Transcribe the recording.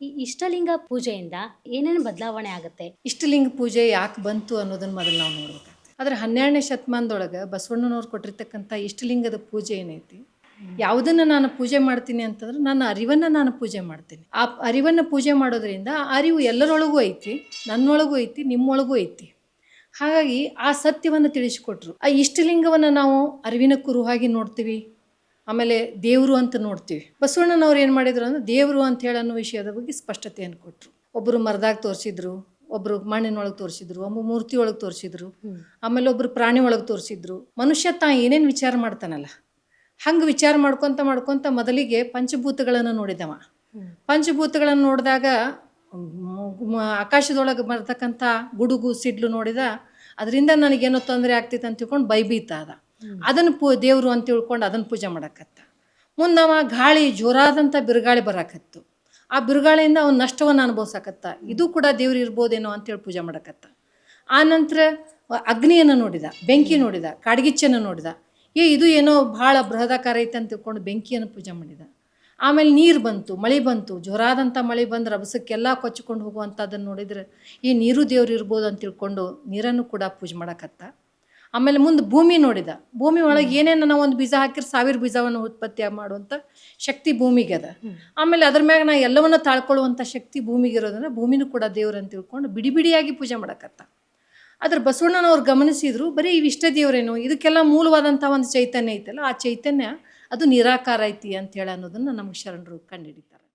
ಈ ಇಷ್ಟಲಿಂಗ ಪೂಜೆಯಿಂದ ಏನೇನು ಬದಲಾವಣೆ ಆಗುತ್ತೆ? ಇಷ್ಟಲಿಂಗ ಪೂಜೆ ಯಾಕೆ ಬಂತು ಅನ್ನೋದನ್ನ ಮೊದಲು ನಾವು ನೋಡ್ಬೇಕು ಆದ್ರೆ ಹನ್ನೆರಡನೇ ಶತಮಾನದೊಳಗೆ ಬಸವಣ್ಣನವ್ರು ಕೊಟ್ಟಿರ್ತಕ್ಕಂಥ ಇಷ್ಟಲಿಂಗದ ಪೂಜೆ ಏನೈತಿ? ಯಾವುದನ್ನು ನಾನು ಪೂಜೆ ಮಾಡ್ತೀನಿ ಅಂತಂದ್ರೆ ನನ್ನ ಅರಿವನ್ನ ನಾನು ಪೂಜೆ ಮಾಡ್ತೀನಿ. ಆ ಅರಿವನ್ನ ಪೂಜೆ ಮಾಡೋದ್ರಿಂದ ಅರಿವು ಎಲ್ಲರೊಳಗೂ ಐತಿ, ನನ್ನೊಳಗೂ ಐತಿ, ನಿಮ್ಮೊಳಗೂ ಐತಿ. ಹಾಗಾಗಿ ಆ ಸತ್ಯವನ್ನು ತಿಳಿಸಿಕೊಟ್ರು. ಆ ಇಷ್ಟಲಿಂಗವನ್ನು ನಾವು ಅರಿವಿನ ಕುರುಹಾಗಿ ನೋಡ್ತೀವಿ. ಆಮೇಲೆ ದೇವರು ಅಂತ ನೋಡ್ತೀವಿ. ಬಸವಣ್ಣನವ್ರು ಏನು ಮಾಡಿದ್ರು ಅಂದ್ರೆ ದೇವರು ಅಂತ ಹೇಳಿ ಅನ್ನೋ ವಿಷಯದ ಬಗ್ಗೆ ಸ್ಪಷ್ಟತೆಯನ್ನು ಕೊಟ್ಟರು ಒಬ್ಬರು ಮರದಾಗ ತೋರಿಸಿದ್ರು ಒಬ್ಬರು ಮಣ್ಣಿನೊಳಗೆ ತೋರಿಸಿದ್ರು ಒಬ್ಬ ಮೂರ್ತಿ ಒಳಗೆ ತೋರಿಸಿದ್ರು ಆಮೇಲೆ ಒಬ್ಬರು ಪ್ರಾಣಿ ಒಳಗೆ ತೋರಿಸಿದ್ರು. ಮನುಷ್ಯ ತಾ ಏನೇನು ವಿಚಾರ ಮಾಡ್ತಾನಲ್ಲ ಹಂಗೆ ವಿಚಾರ ಮಾಡ್ಕೊತ ಮಾಡ್ಕೊತ ಮೊದಲಿಗೆ ಪಂಚಭೂತಗಳನ್ನು ನೋಡಿದವ. ಪಂಚಭೂತಗಳನ್ನು ನೋಡಿದಾಗ ಆಕಾಶದೊಳಗೆ ಬರ್ತಕ್ಕಂಥ ಗುಡುಗು ಸಿಡ್ಲು ನೋಡಿದ ಅದರಿಂದ ನನಗೇನೋ ತೊಂದರೆ ಆಗ್ತಿತ್ತು ಅಂತ ತಿಳ್ಕೊಂಡು ಬೈಬೀತ ಅದ ಅದನ್ನು ಪೂ, ದೇವರು ಅಂತ ತಿಳ್ಕೊಂಡು ಅದನ್ನು ಪೂಜೆ ಮಾಡಕತ್ತ. ಮುಂದವ ಗಾಳಿ ಜೋರಾದಂಥ ಬಿರುಗಾಳಿ ಬರಾಕತ್ತು. ಆ ಬಿರುಗಾಳಿಯಿಂದ ಅವ್ನ ನಷ್ಟವನ್ನು ಅನುಭವಿಸಕತ್ತ. ಇದು ಕೂಡ ದೇವ್ರು ಇರ್ಬೋದೇನೋ ಅಂತೇಳಿ ಪೂಜೆ ಮಾಡಕತ್ತ. ಆ ನಂತರ ಅಗ್ನಿಯನ್ನು ನೋಡಿದ, ಬೆಂಕಿ ನೋಡಿದ, ಕಾಡ್ಗಿಚ್ಚನ್ನು ನೋಡಿದ. ಏ, ಇದು ಏನೋ ಭಾಳ ಬೃಹದಾಕಾರ ಐತೆ ಅಂತ ತಿಳ್ಕೊಂಡು ಬೆಂಕಿಯನ್ನು ಪೂಜೆ ಮಾಡಿದ. ಆಮೇಲೆ ನೀರು ಬಂತು, ಮಳೆ ಬಂತು. ಜ್ವರಾದಂಥ ಮಳೆ ಬಂದು ರಭಸಕ್ಕೆಲ್ಲ ಕೊಚ್ಚಿಕೊಂಡು ಹೋಗುವಂಥದ್ದನ್ನು ನೋಡಿದ್ರೆ ಈ ನೀರು ದೇವ್ರು ಇರ್ಬೋದು ಅಂತ ತಿಳ್ಕೊಂಡು ನೀರನ್ನು ಕೂಡ ಪೂಜೆ ಮಾಡಕತ್ತ. ಆಮೇಲೆ ಮುಂದೆ ಭೂಮಿ ನೋಡಿದ. ಭೂಮಿ ಒಳಗೆ ಏನೇನು ನಾವು ಒಂದು ಬೀಜ ಹಾಕಿದ್ರೆ ಸಾವಿರ ಬೀಜವನ್ನು ಉತ್ಪತ್ತಿ ಮಾಡುವಂಥ ಶಕ್ತಿ ಭೂಮಿಗೆ ಅದ. ಆಮೇಲೆ ಅದ್ರ ಮ್ಯಾಗ ನಾ ಎಲ್ಲವನ್ನ ತಾಳ್ಕೊಳ್ಳುವಂಥ ಶಕ್ತಿ ಭೂಮಿಗೆ ಇರೋದನ್ನ ಭೂಮಿನೂ ಕೂಡ ದೇವ್ರು ಅಂತ ತಿಳ್ಕೊಂಡು ಬಿಡಿ ಬಿಡಿಯಾಗಿ ಪೂಜೆ ಮಾಡಕತ್ತ. ಆದ್ರೆ ಬಸವಣ್ಣನವ್ರು ಗಮನಿಸಿದ್ರು ಬರೀ ಇವಿಷ್ಟ ಇಷ್ಟ ದೇವರೇನು ಇದಕ್ಕೆಲ್ಲ ಮೂಲವಾದಂಥ ಒಂದು ಚೈತನ್ಯ ಐತಲ್ಲ ಆ ಚೈತನ್ಯ ಅದು ನಿರಾಕಾರ ಐತಿ ಅಂತ ಹೇಳಿ ಅನ್ನೋದನ್ನು ನಮ್ಗೆ ಶರಣರು ಕಂಡುಹಿಡಿತಾರೆ